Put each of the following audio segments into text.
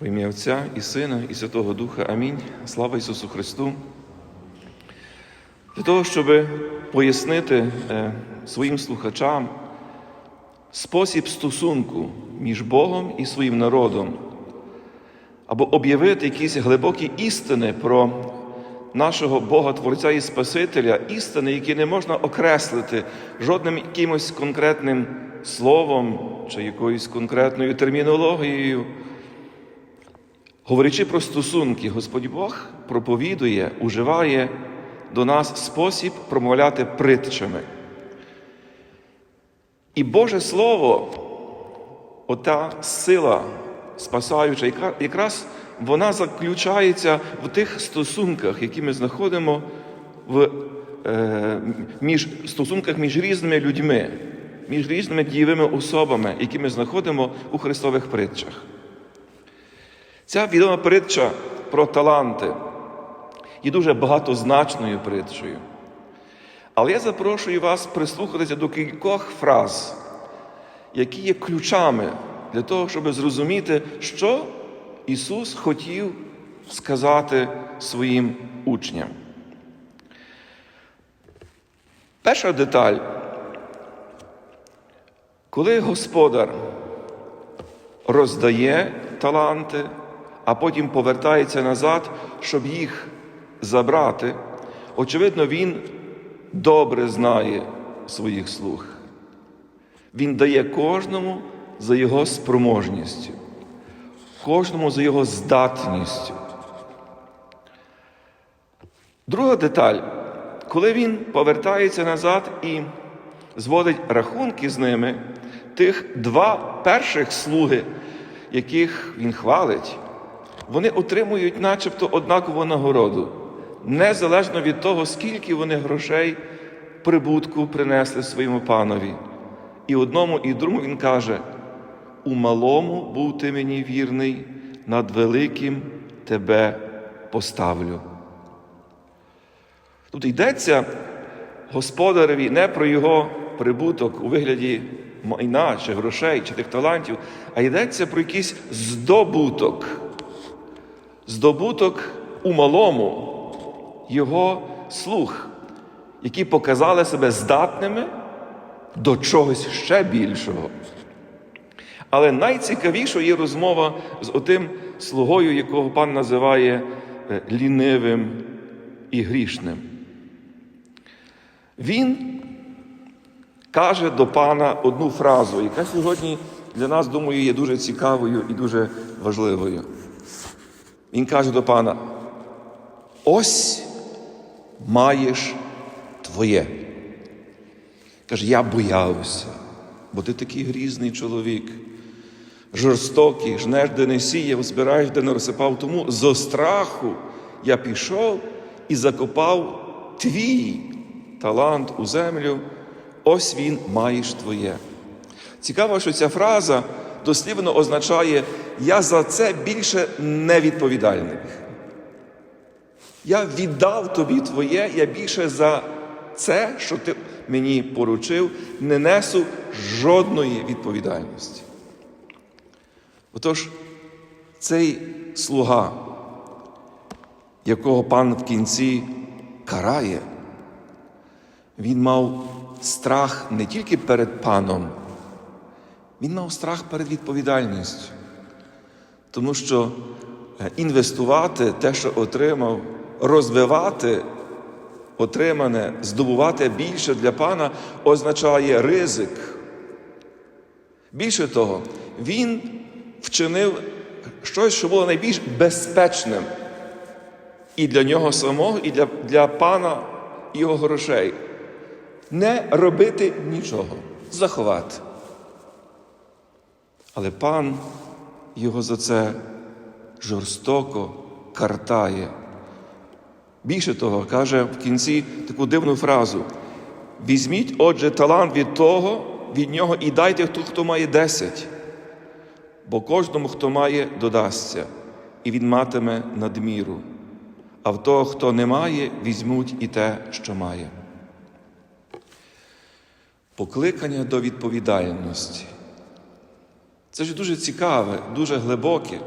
В ім'я Отця і Сина, і Святого Духа. Амінь. Слава Ісусу Христу. Для того, щоб пояснити е, своїм слухачам спосіб стосунку між Богом і своїм народом, або об'явити якісь глибокі істини про нашого Бога Творця і Спасителя, істини, які не можна окреслити жодним якимось конкретним словом чи якоюсь конкретною термінологією. Говорячи про стосунки, Господь Бог проповідує, уживає до нас спосіб промовляти притчами. І Боже Слово, ота сила спасаюча, якраз вона заключається в тих стосунках, які ми знаходимо в е, між, стосунках між різними людьми, між різними дієвими особами, які ми знаходимо у Христових притчах. Ця відома притча про таланти є дуже багатозначною притчею. Але я запрошую вас прислухатися до кількох фраз, які є ключами для того, щоб зрозуміти, що Ісус хотів сказати своїм учням. Перша деталь, коли Господар роздає таланти, а потім повертається назад, щоб їх забрати, очевидно, Він добре знає своїх слуг. Він дає кожному за його спроможністю, кожному за його здатністю. Друга деталь, коли він повертається назад і зводить рахунки з ними, тих два перших слуги, яких він хвалить, вони отримують начебто однакову нагороду, незалежно від того, скільки вони грошей прибутку принесли своєму панові. І одному, і другому він каже: у малому був ти мені вірний, над великим тебе поставлю. Тут йдеться господареві не про його прибуток у вигляді майна чи грошей, чи тих талантів, а йдеться про якийсь здобуток. Здобуток у малому його слух, які показали себе здатними до чогось ще більшого. Але найцікавішою є розмова з отим слугою, якого пан називає е, лінивим і грішним. Він каже до пана одну фразу, яка сьогодні для нас, думаю, є дуже цікавою і дуже важливою. Він каже до пана: ось маєш твоє. Каже, я боявся, бо ти такий грізний чоловік, жорстокий, жнеш, де не сіяв, збираєш, де не розсипав. Тому зо страху я пішов і закопав твій талант у землю, ось він маєш твоє. Цікаво, що ця фраза дослівно означає, я за це більше не відповідальний. Я віддав тобі твоє, я більше за це, що ти мені поручив, не несу жодної відповідальності. Отож, цей слуга, якого пан в кінці карає, він мав страх не тільки перед паном, він мав страх перед відповідальністю. Тому що інвестувати те, що отримав, розвивати отримане, здобувати більше для пана означає ризик. Більше того, він вчинив щось, що було найбільш безпечним і для нього самого, і для, для пана його грошей. Не робити нічого, заховати. Але пан його за це жорстоко картає. Більше того, каже в кінці таку дивну фразу: візьміть, отже, талант від того, від нього і дайте ту, хто має десять, бо кожному, хто має, додасться, і він матиме надміру. А в того, хто не має, візьмуть і те, що має. Покликання до відповідальності. Це ж дуже цікаве, дуже глибоке.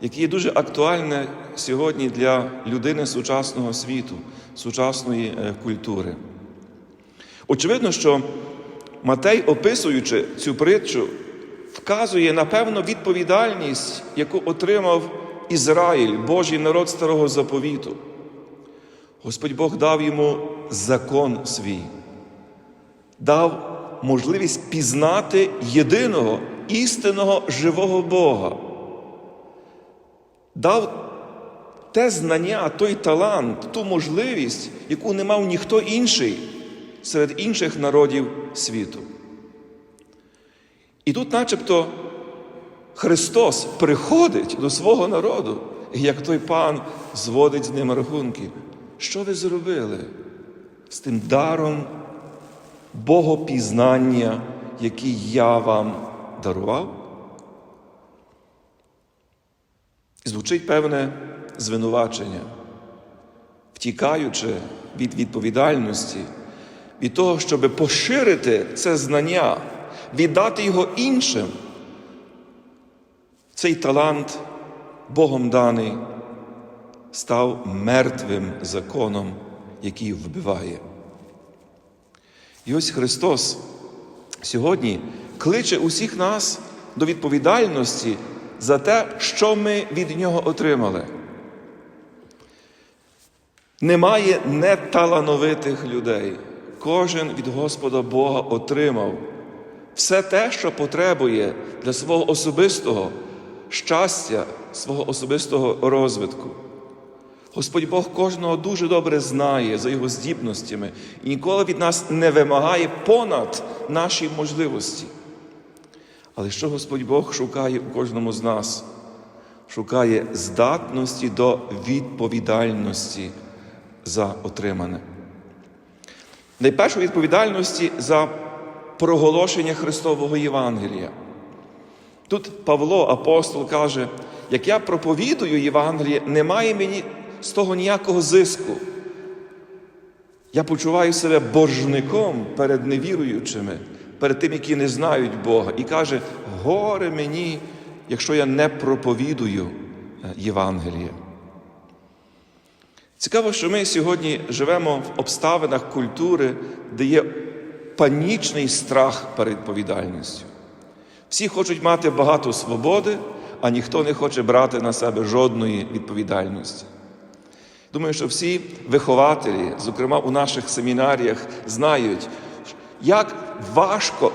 яке є дуже актуальне сьогодні для людини сучасного світу, сучасної е, культури. Очевидно, що Матей, описуючи цю притчу, вказує на певну відповідальність, яку отримав Ізраїль, Божий народ старого заповіту. Господь Бог дав йому закон свій, дав можливість пізнати єдиного істинного живого Бога, дав те знання, той талант, ту можливість, яку не мав ніхто інший серед інших народів світу. І тут, начебто, Христос приходить до свого народу, як той пан зводить з ним рахунки. Що ви зробили з тим даром богопізнання, який я вам дарував? Звучить певне звинувачення, втікаючи від відповідальності, від того, щоб поширити це знання, віддати його іншим. Цей талант, Богом даний, став мертвим законом, який вбиває. І ось Христос сьогодні кличе усіх нас до відповідальності за те, що ми від Нього отримали. Немає неталановитих людей. Кожен від Господа Бога отримав все те, що потребує для свого особистого щастя, свого особистого розвитку. Господь Бог кожного дуже добре знає за його здібностями і ніколи від нас не вимагає понад наші можливості. Але що Господь Бог шукає у кожному з нас? Шукає здатності до відповідальності за отримане. Найперше відповідальності за проголошення Христового Євангелія. Тут Павло, апостол, каже: як я проповідую Євангеліє, немає мені з того ніякого зиску. Я почуваю себе боржником перед невіруючими, перед тим, які не знають Бога, і каже: горе мені, якщо я не проповідую Євангеліє. Цікаво, що ми сьогодні живемо в обставинах культури, де є панічний страх перед відповідальністю. Всі хочуть мати багато свободи, а ніхто не хоче брати на себе жодної відповідальності. Думаю, що всі вихователі, зокрема у наших семінаріях, знають, як важко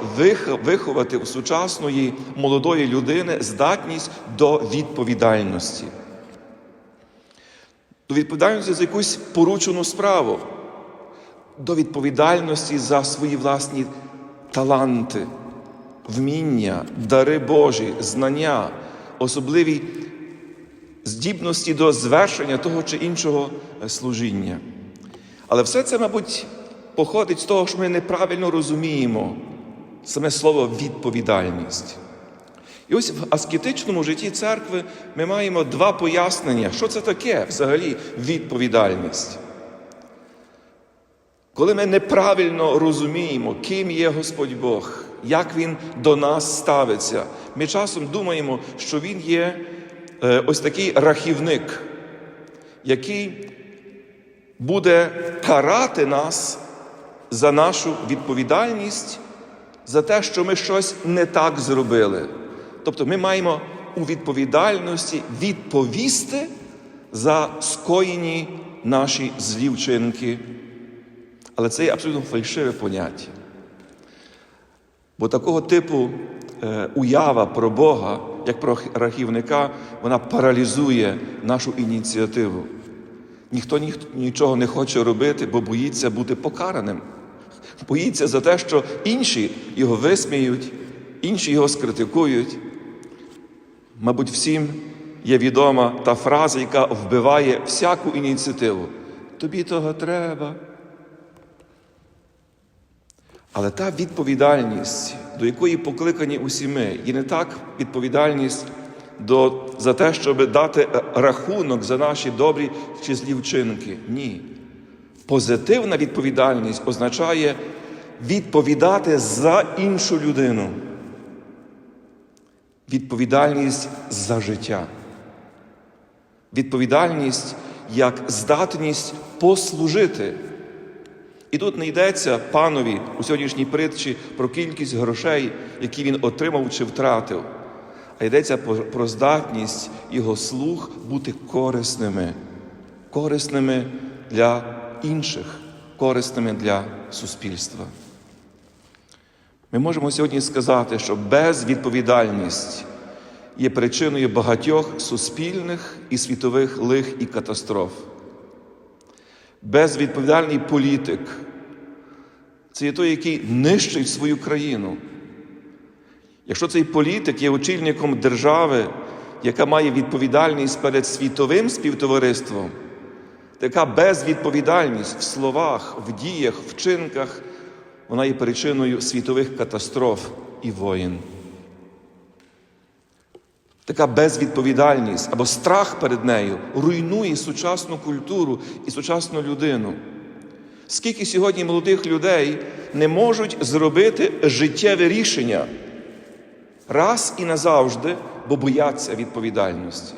виховати у сучасної молодої людини здатність до відповідальності. До відповідальності за якусь поручену справу, до відповідальності за свої власні таланти, вміння, дари Божі, знання, особливі здібності до звершення того чи іншого служіння. Але все це, мабуть, походить з того, що ми неправильно розуміємо саме слово відповідальність. І ось в аскетичному житті церкви ми маємо два пояснення, що це таке взагалі відповідальність. Коли ми неправильно розуміємо, ким є Господь Бог, як Він до нас ставиться, ми часом думаємо, що Він є ось такий рахівник, який буде карати нас за нашу відповідальність, за те, що ми щось не так зробили. Тобто ми маємо у відповідальності відповісти за скоєні наші злі вчинки. Але це є абсолютно фальшиве поняття. Бо такого типу е, уява про Бога, як про рахівника, вона паралізує нашу ініціативу. Ніхто, ніхто нічого не хоче робити, бо боїться бути покараним. Боїться за те, що інші його висміють, інші його скритикують. Мабуть, всім є відома та фраза, яка вбиває всяку ініціативу. Тобі того треба. Але та відповідальність, до якої покликані усі ми, і не так відповідальність до, за те, щоб дати рахунок за наші добрі чи злі вчинки. Ні. Позитивна відповідальність означає відповідати за іншу людину. Відповідальність за життя. відповідальність як здатність послужити. І тут не йдеться панові у сьогоднішній притчі про кількість грошей, які він отримав чи втратив, а йдеться про- здатність його слуг бути корисними, корисними для інших, корисними для суспільства. Ми можемо сьогодні сказати, що безвідповідальність є причиною багатьох суспільних і світових лих і катастроф. Безвідповідальний політик це є той, який нищить свою країну. Якщо цей політик є очільником держави, яка має відповідальність перед світовим співтовариством, така безвідповідальність в словах, в діях, вчинках, вона є причиною світових катастроф і воїн. Така безвідповідальність або страх перед нею руйнує сучасну культуру і сучасну людину. Скільки сьогодні молодих людей не можуть зробити життєве рішення раз і назавжди, бо бояться відповідальності.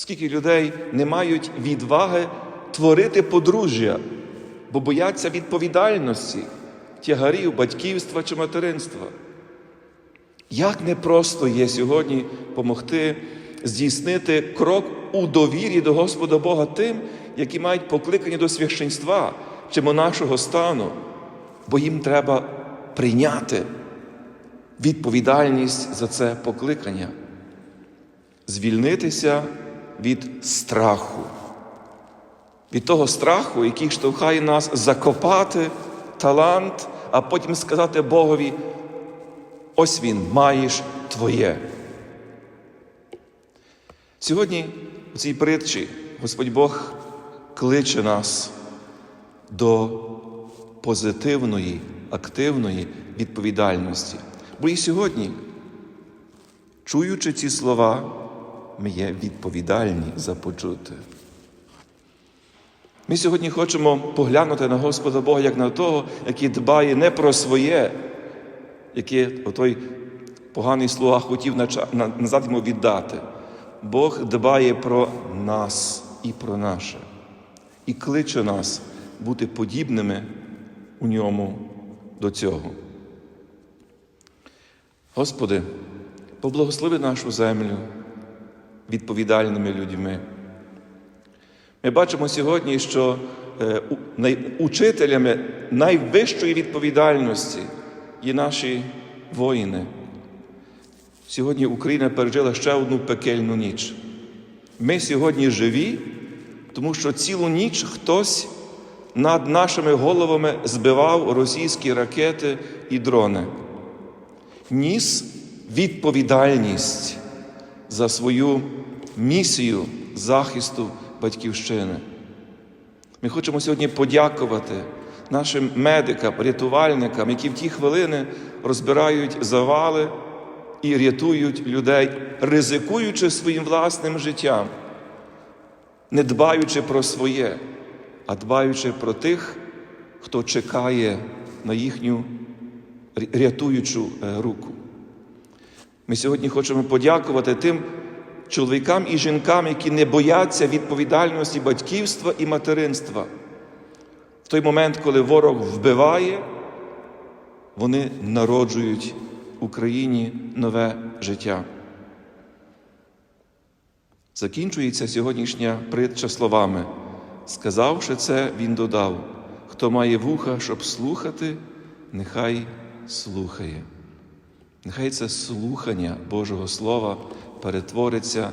Скільки людей не мають відваги творити подружжя, бо бояться відповідальності, тягарів, батьківства чи материнства. Як непросто є сьогодні помогти здійснити крок у довірі до Господа Бога тим, які мають покликання до священства чи монашого стану, бо їм треба прийняти відповідальність за це покликання, звільнитися від страху, від того страху, який штовхає нас закопати талант, а потім сказати Богові. Ось він, маєш твоє. Сьогодні у цій притчі Господь Бог кличе нас до позитивної, активної відповідальності. Бо і сьогодні, чуючи ці слова, ми є відповідальні за почуте. Ми сьогодні хочемо поглянути на Господа Бога як на того, який дбає не про своє, яке отой поганий слуга хотів назад йому віддати. Бог дбає про нас і про наше, і кличе нас бути подібними у ньому до цього. Господи, поблагослови нашу землю відповідальними людьми. Ми бачимо сьогодні, що е, учителями найвищої відповідальності є наші воїни. Сьогодні Україна пережила ще одну пекельну ніч. Ми сьогодні живі, тому що цілу ніч хтось над нашими головами збивав російські ракети і дрони. Ніс відповідальність за свою місію захисту батьківщини. Ми хочемо сьогодні подякувати нашим медикам, рятувальникам, які в ті хвилини розбирають завали і рятують людей, ризикуючи своїм власним життям, не дбаючи про своє, а дбаючи про тих, хто чекає на їхню рятуючу е, руку. Ми сьогодні хочемо подякувати тим чоловікам і жінкам, які не бояться відповідальності батьківства і материнства. В той момент, коли ворог вбиває, вони народжують Україні нове життя. Закінчується сьогоднішня притча словами. Сказавши це, він додав: хто має вуха, щоб слухати, нехай слухає. Нехай це слухання Божого Слова перетвориться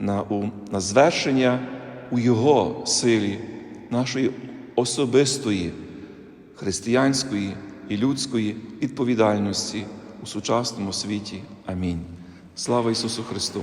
на, у, на звершення у Його силі, нашої особистої, християнської і людської відповідальності у сучасному світі. Амінь. Слава Ісусу Христу!